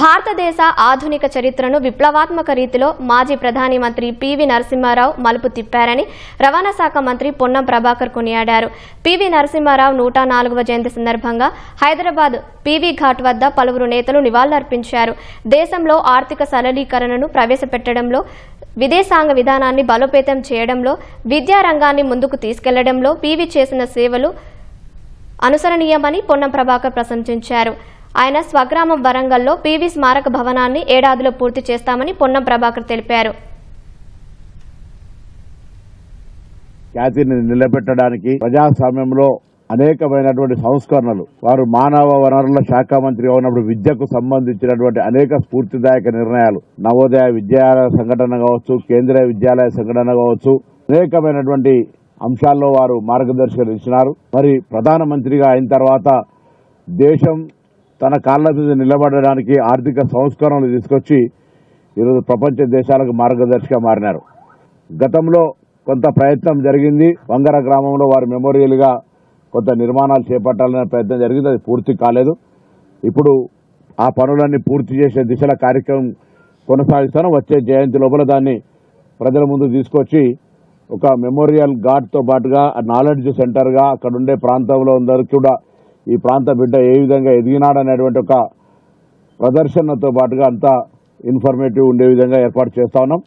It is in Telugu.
భారతదేశ ఆధునిక చరిత్రను విప్లవాత్మక రీతిలో మాజీ ప్రధాని మంత్రి పివి నరసింహారావు మలుపు తిప్పారని రవాణా శాఖ మంత్రి పొన్నం ప్రభాకర్ కొనియాడారు. పివి నరసింహారావు నూట నాలుగవ జయంతి సందర్భంగా హైదరాబాద్ పివి ఘాట్ వద్ద పలువురు నేతలు నివాళులర్పించారు. దేశంలో ఆర్థిక సరళీకరణను ప్రవేశపెట్టడంలో విదేశాంగ విధానాన్ని బలోపేతం చేయడంలో విద్యారంగాన్ని ముందుకు తీసుకెళ్ళడంలో పివి చేసిన సేవలు అనుసరణీయమని పొన్నం ప్రభాకర్ ప్రశంసించారు. ఆయన స్వగ్రామం వరంగల్లో పీవీ స్మారక భవనాన్ని ఏడాదిలో పూర్తి చేస్తామని పొన్నం ప్రభాకర్ తెలిపారు. ఖ్యాతిని నిలబెట్టడానికి ప్రజాస్వామ్యంలో అనేకమైనటువంటి సంస్కరణలు. వారు మానవ వనరుల శాఖ మంత్రిగా ఉన్నప్పుడు విద్యకు సంబంధించినటువంటి అనేక స్ఫూర్తిదాయక నిర్ణయాలు. నవోదయ విద్యాలయ సంఘటన కావచ్చు కేంద్రీయ విద్యాలయ సంఘటన కావచ్చు అనేకమైనటువంటి అంశాల్లో వారు మార్గదర్శకం ఇచ్చినారు. మరి ప్రధానమంత్రిగా అయిన తర్వాత దేశం తన కాళ్ళ మీద నిలబడడానికి ఆర్థిక సంస్కరణలు తీసుకొచ్చి ఈరోజు ప్రపంచ దేశాలకు మార్గదర్శిగా మారినారు. గతంలో కొంత ప్రయత్నం జరిగింది. వంగర గ్రామంలో వారి మెమోరియల్గా కొంత నిర్మాణాలు చేపట్టాలనే ప్రయత్నం జరిగింది. అది పూర్తి కాలేదు. ఇప్పుడు ఆ పనులన్నీ పూర్తి చేసే దిశల కార్యక్రమం కొనసాగిస్తాను. వచ్చే జయంతి లోపల దాన్ని ప్రజల ముందు తీసుకొచ్చి ఒక మెమోరియల్ ఘాట్తో పాటుగా నాలెడ్జ్ సెంటర్గా అక్కడ ఉండే ప్రాంతంలో అందరూ కూడా ఈ ప్రాంత బిడ్డ ఏ విధంగా ఎదిగినాడనేటువంటి ఒక ప్రదర్శనతో పాటుగా అంతా ఇన్ఫర్మేటివ్ ఉండే విధంగా ఏర్పాటు చేస్తా ఉన్నాం.